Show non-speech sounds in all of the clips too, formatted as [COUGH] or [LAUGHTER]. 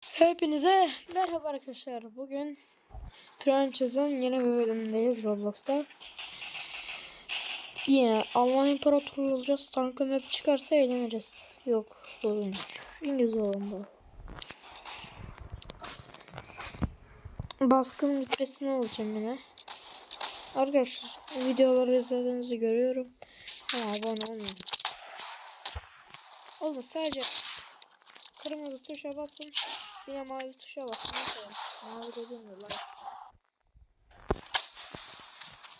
Hepinize merhaba arkadaşlar. Bugün Trenches'ın yeni bir bölümündeyiz Roblox'ta. Yine Alman İmparatorluğu olacağız. Tanklı map çıkarsa eğleniriz. Yok, doğruymuş. İngiliz oldu. Baskın rütbesini alacağım yine. Arkadaşlar videoları izlediğinizi görüyorum. Ama abone olmayın. Oldu sadece kırmızı tuşa basın. Yine mavi tuşa basın. Mavi dediğim de like.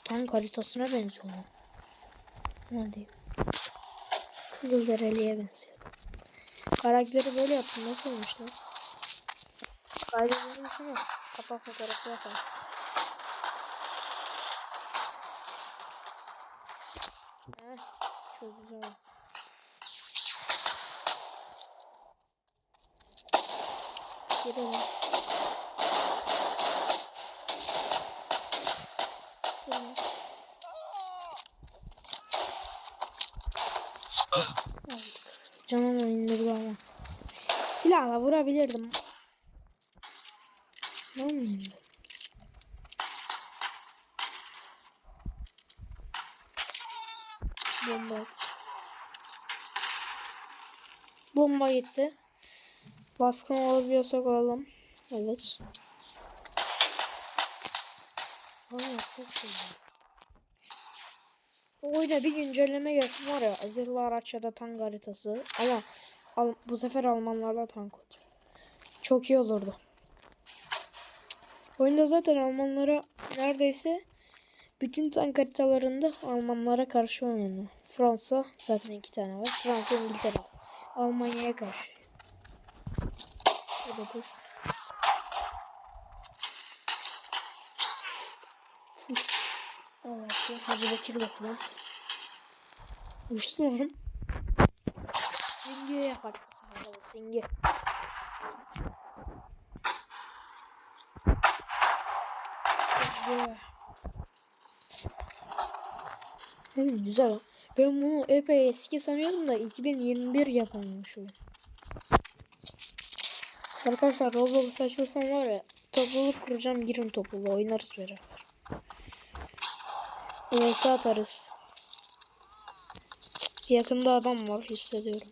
Tank haritasına benziyor lan. Ne diyeyim. Kızılderili'ye benziyor. Karakteri böyle yaptım. Nasıl olmuş lan? Kaydedildiğim için yok. Kapak fotoğrafı yapalım. Heh, çok güzel. Gidelim. Canım indirdi ama. Silahla vurabilirdim. Ne olmuyor? Bomba. Bomba gitti. Baskın olabiliyorsak alalım. Evet. Aa, çok. Bu oyuna bir güncelleme gelsin var ya. Zırhlı araç tank haritası. Ama al, bu sefer Almanlarla tank olacak. Çok iyi olurdu. Oyunda zaten Almanlara neredeyse bütün tank haritalarında Almanlara karşı oynanıyor. Fransa zaten iki tane var. Fransa İngiltere. Almanya'ya karşı. Hadi koş. Evet, Hacı Bekir bakma. Uçtu lan. Singiye sefer de singi. Singi. Hmm, güzel. Ben bunu epey eski sanıyordum da 2021 yapılmış oyun. Arkadaşlar Roblox açılsam var ya topluluk kuracağım girin topluluğu oynarız beraber. Vs atarız. Yakında adam var hissediyorum.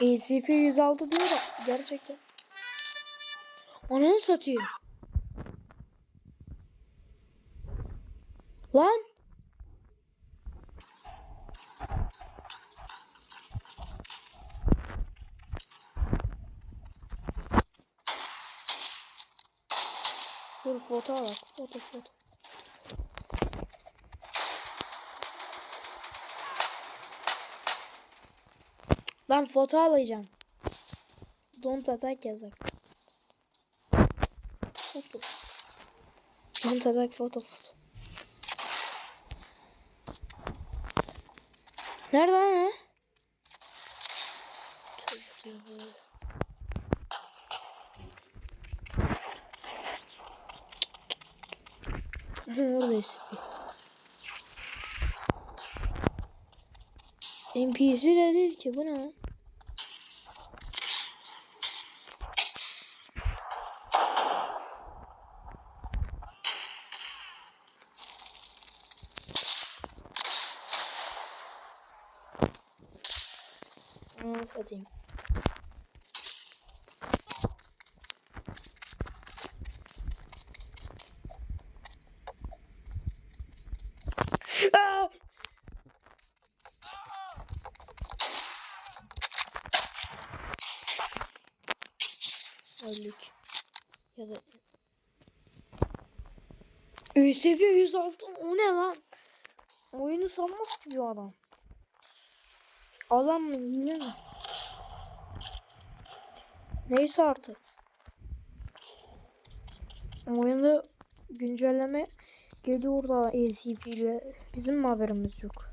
ECP-106 diyor da gerçekten. Onu satayım. Lan. Dur foto bak. Foto foto. Lan foto alacağım. Don't attack yazar. Foto. Don't attack foto foto. Nerede lan Orada SP. NPC de değil ki bu ne lan? Ananı satayım. Aa! Öldük. Ya da Ü seviye 106 o ne lan? Oyunu sanmak diyor adam. Alan mı yine mi? Neyse artık. Oyunda güncelleme geliyor da ACP ile. Bizim mi haberimiz yok?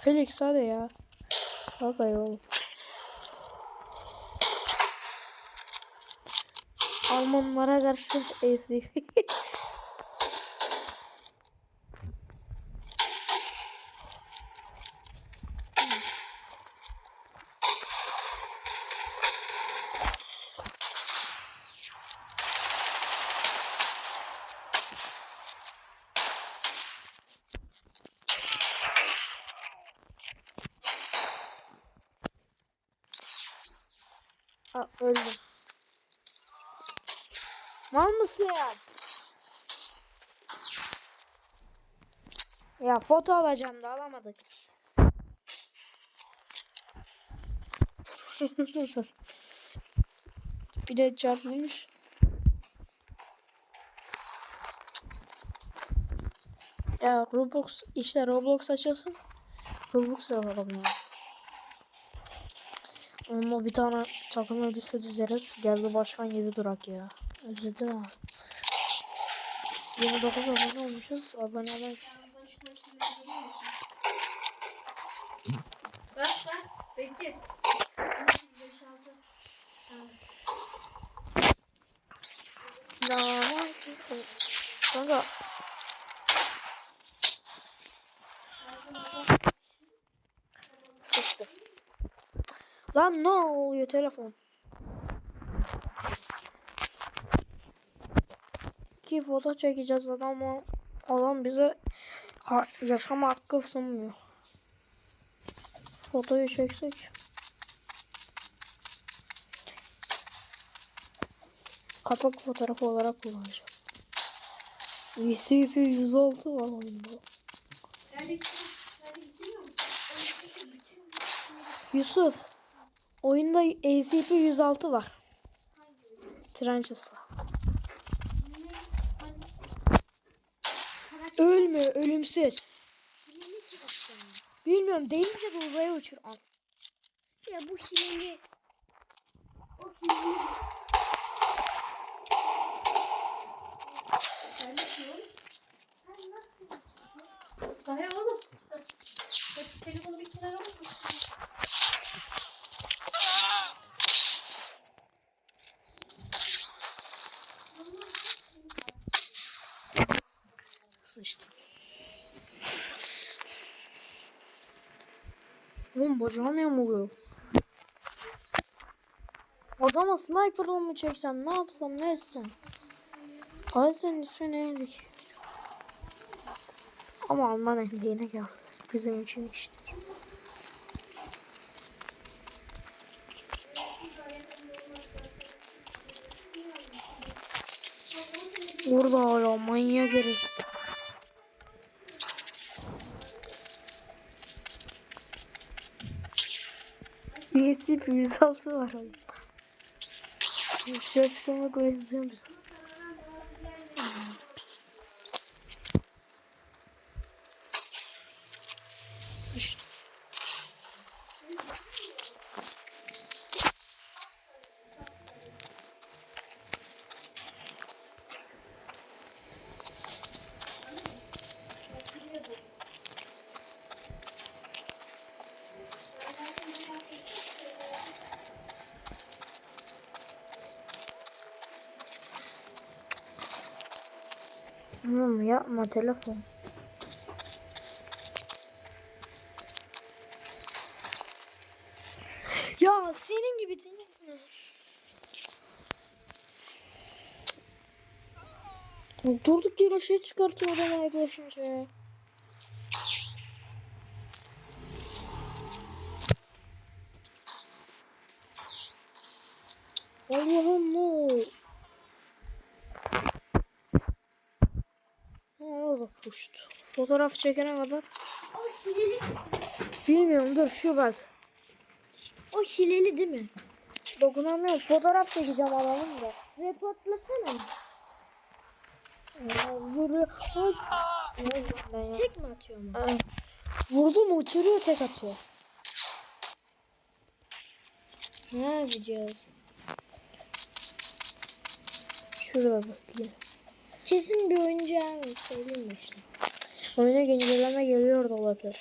Felix hadi ya. Bak ayol. Almanlara karşı ACP. [LAUGHS] öldüm. Mal mısın ya? Ya foto alacağım da alamadık. [LAUGHS] Bir de çarpılmış. Ya Roblox işte Roblox açılsın. Roblox yapalım ya. Onunla bir tane takım elbise dizeriz. Geldi başkan gibi durak ya. Özledim abi. 29 abone olmuşuz. Abone olmuş. Bak bak Bekir. Kanka Lan ne oluyor telefon? Ki foto çekeceğiz adamı. Adam bize ha- yaşama hakkı sunmuyor. Fotoyu çeksek. Kapak fotoğrafı olarak kullanacağım. ECP 106 var oyunda. Yusuf. Oyunda ACP 106 var. Trenches'la. Ölmüyor, ölümsüz. Bilmiyorum, değince de uzaya uçur. Al. Ya bu hileli. O nasıl? Hayır oğlum. Telefonu bir kenara koy. Oğlum bacağım yamuluyor. Adama sniper'la mı çeksem ne yapsam ne etsem. Hadi senin ismi neydi? Ama Alman ehliğine gel. Bizim için işte. Burada hala manyak herif. Niyesi 106 var onun. Şaşkınlık ve. Oğlum yapma telefon. Ya senin gibi telefon. Durduk yere şey çıkartıyor adama yaklaşınca ya. Allah'ım puştu. Fotoğraf çekene kadar. O hileli. Bilmiyorum dur şu bak. O hileli değil mi? Dokunamıyorum. Fotoğraf çekeceğim adamın da. Reportlasana. Ya? Tek mi atıyor mu? Ay. Vurdu mu uçuruyor tek atıyor. Ne yapacağız? Şurada bakayım. Kesin bir oyuncağı söyleyeyim mi işte. Oyuna güncelleme geliyor da olabilir.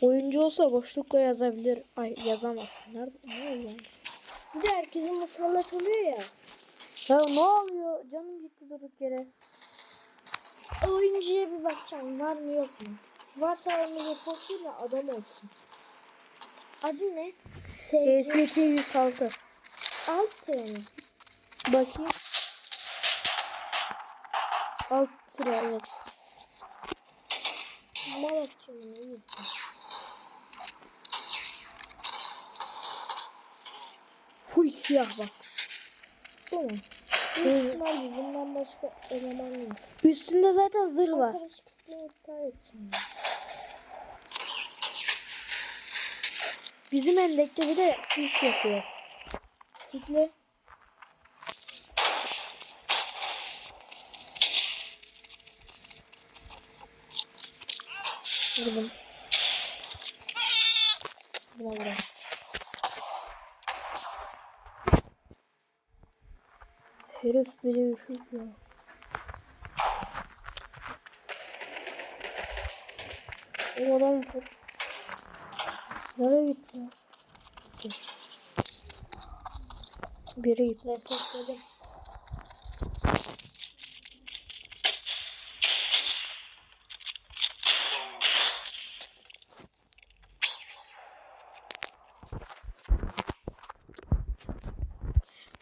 Oyuncu olsa boşlukla yazabilir. Ay yazamaz. Nerede? Ne oldu? Bir de herkesin musallat oluyor ya. Ya ne oluyor? Canım gitti durduk yere. Oyuncuya bir bakacağım var mı yok mu? Varsa onu reportuyla adam olsun. Adı ne? SC ESP 106. alt treni. Bakayım. Alt sıra evet. Malatçımın iyi. Full siyah bak. Bu mu? Büyük ihtimalle bundan başka eleman yok. Üstünde zaten zırh var. Arkadaş kısmını iptal edeceğim. Bizim endekte bir de iş yapıyor. Tıkla. Vurdum. Buna vurdum. Herif üşük ya. O adam fır. Nereye gitti ya? Biri gitti.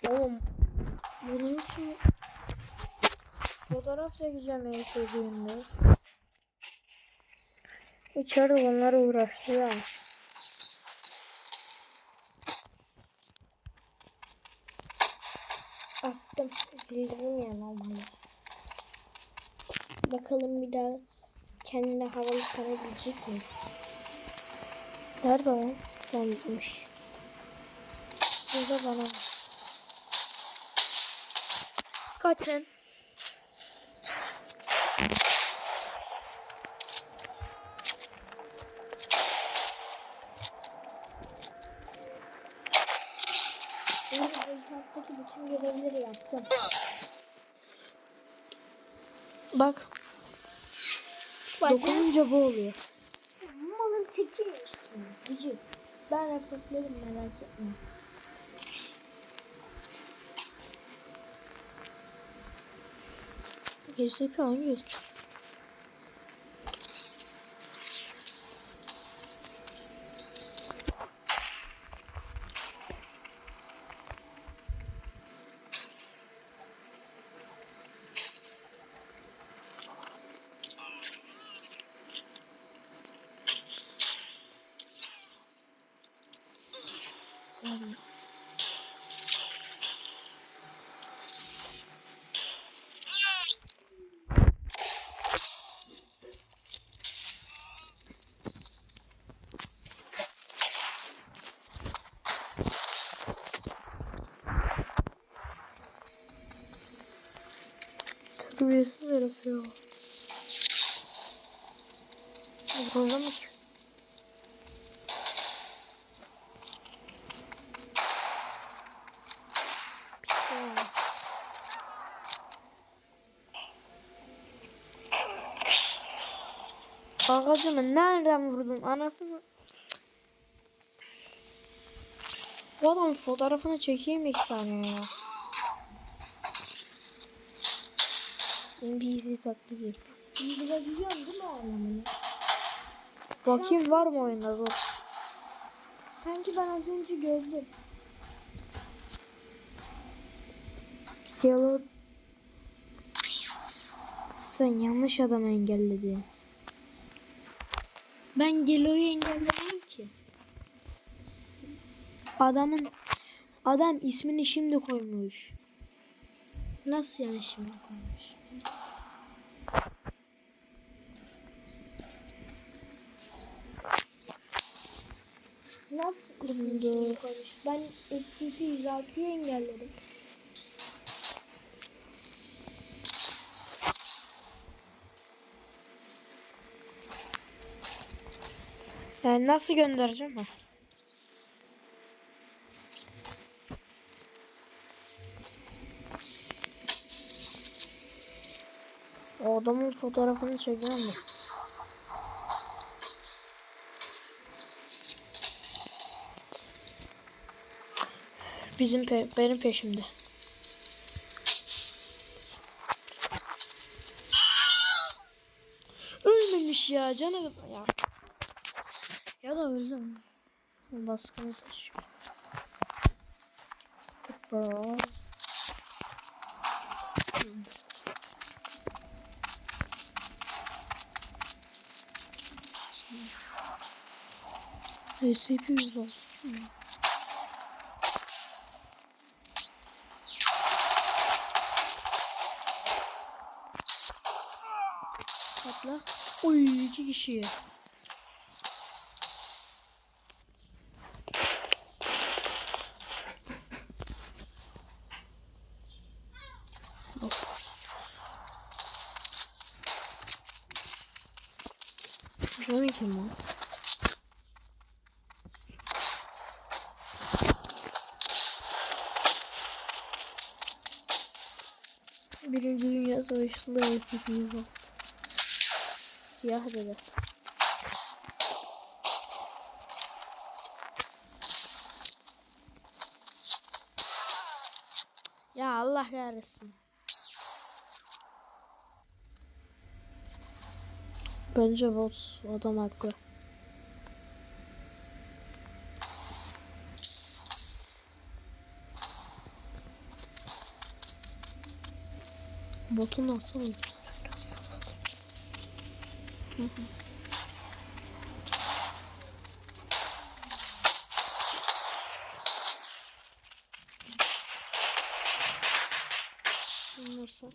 Oğlum bu ne biçim fotoğraf çekeceğim en sevdiğimde. İçeride onlara uğraştı ya. Attım. Bildirim yani olmalı. Bakalım bir daha kendine havalı sanabilecek mi? Nerede o? Gitmiş. Burada bana. Kaçın. Beyzat'taki bütün görevleri yaptım. Bak. Dokununca bu oluyor. Malın şimdi. Gıcık. Ben raportlarım merak etme. GSP hangi yazıcı? Terbiyesiz herif ya. Ki? Ağacımı nereden vurdun? Anasını... Bu adamın fotoğrafını çekeyim iki saniye ya. NPC taklidi yap. İndirebiliyorsun değil mi anlamını? Bakayım var mı oyunda dur. Sanki ben az önce gördüm. Gel o- Sen yanlış adamı engelledin. Ben Gelo'yu engelledim ki. Adamın adam ismini şimdi koymuş. Nasıl yani şimdi koymuş? Koymuş? Ben SCP-106'yı engelledim. Yani nasıl göndereceğim ha? O adamın fotoğrafını çekeceğim mi? bizim pe benim peşimde. Ölmemiş ya cana ya. Ya da öldüm. Baskını saçıyor. Tıpkı. SCP-106 arkadaşlar. Oy iki kişi. Şöyle kim o? Birinci Dünya Savaşı'nda eskiyiz o. Siyah dedi. Ya Allah kahretsin. Bence bot adam haklı. Botu nasıl Olmazsa.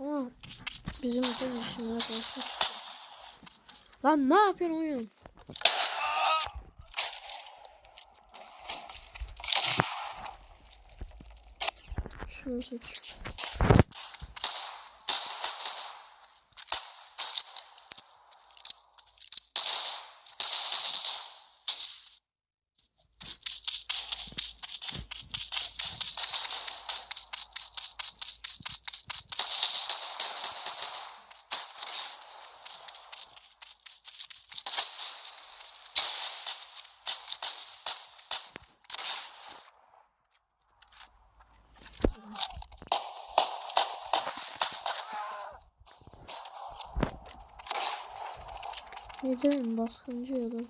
Ama bizim için işimler karşı. Lan ne yapıyorsun oyun? Şunu seç. Yeterim baskıncı ya da.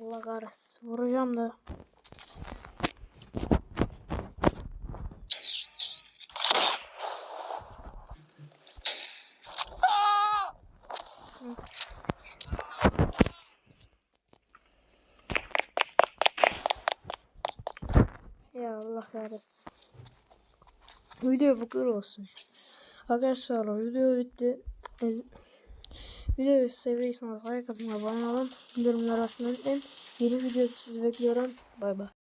Allah kahretsin. Vuracağım da. Hı. Ya Allah kahretsin. Video bu kadar olsun. Arkadaşlar video bitti. Ez Videoyu seviyorsanız like atın, abone olun. Bildirimleri açmayı unutmayın. Yeni video sizi bekliyorum. Bay bay.